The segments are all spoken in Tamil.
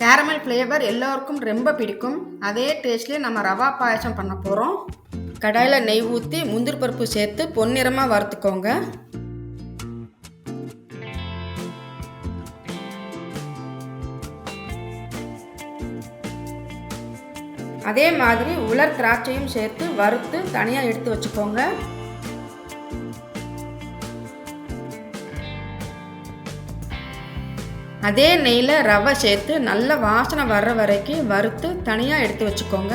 கேரமல் ஃப்ளேவர் எல்லோருக்கும் ரொம்ப பிடிக்கும். அதே டேஸ்ட்லேயே நம்ம ரவா பாயசம் பண்ண போகிறோம் கடாயில் நெய் ஊற்றி முந்திரி பருப்பு சேர்த்து பொன்னிறமாக வறுத்துக்கோங்க. அதே மாதிரி உலர் திராட்சையும் சேர்த்து வறுத்து தனியாக எடுத்து வச்சுக்கோங்க. அதே நெய்யில் ரவை சேர்த்து நல்ல வாசனை வர்ற வரைக்கும் வறுத்து தனியாக எடுத்து வச்சுக்கோங்க.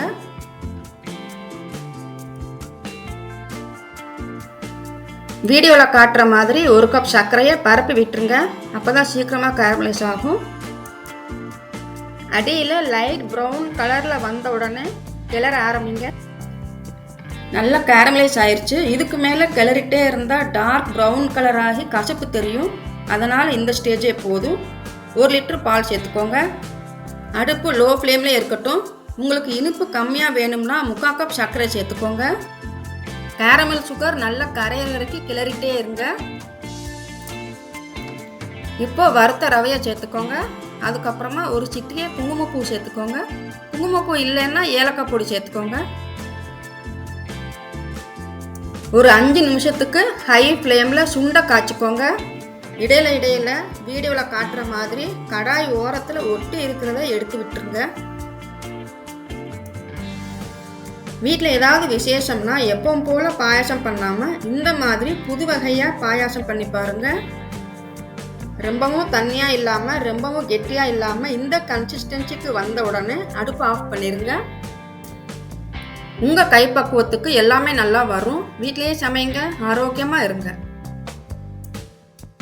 வீடியோவில் காட்டுற மாதிரி ஒரு கப் சர்க்கரையை பரப்பி விட்டுருங்க. அப்போ தான் சீக்கிரமாக கேரமலைஸ் ஆகும். அடியில் லைட் ப்ரௌன் கலரில் வந்த உடனே கிளற ஆரம்பிங்க. நல்லா கேரமலைஸ் ஆயிடுச்சு இதுக்கு மேலே கிளறிட்டே இருந்தால் டார்க் ப்ரௌன் கலர் ஆகி கசப்பு தெரியும். அதனால் இந்த ஸ்டேஜே போதும். ஒரு லிட்டர் பால் சேர்த்துக்கோங்க. அடுப்பு லோ ஃப்ளேமில் இருக்கட்டும். உங்களுக்கு இனிப்பு கம்மியாக வேணும்னா முக்கால் கப் சர்க்கரை சேர்த்துக்கோங்க. கேரமல் சுகர் நல்லா கரையிற வரைக்கும் கிளறிட்டே இருங்க. இப்போ வறுத்த ரவையை சேர்த்துக்கோங்க. அதுக்கப்புறமா ஒரு சிட்டிகை குங்குமப்பூ சேர்த்துக்கோங்க. குங்குமப்பூ இல்லைன்னா ஏலக்காய் பொடி சேர்த்துக்கோங்க. ஒரு அஞ்சு நிமிஷத்துக்கு ஹை ஃப்ளேமில் சுண்டை காய்ச்சிக்கோங்க. இடையில இடையில வீடியோவில் காட்டுற மாதிரி கடாய் ஓரத்தில் ஒட்டி இருக்கிறத எடுத்து விட்டுருங்க. வீட்டில் ஏதாவது விசேஷம்னா எப்பவும் போல் பாயாசம் பண்ணாமல் இந்த மாதிரி புது வகையாக பாயாசம் பண்ணி பாருங்கள் ரொம்பவும் தண்ணியாக இல்லாமல் ரொம்பவும் கெட்டியாக இல்லாமல் இந்த கன்சிஸ்டன்சிக்கு வந்த உடனே அடுப்பு ஆஃப் பண்ணிடுங்க உங்கள் கைப்பக்குவத்துக்கு எல்லாமே நல்லா வரும். வீட்டிலேயே சமைங்க ஆரோக்கியமாக இருங்க.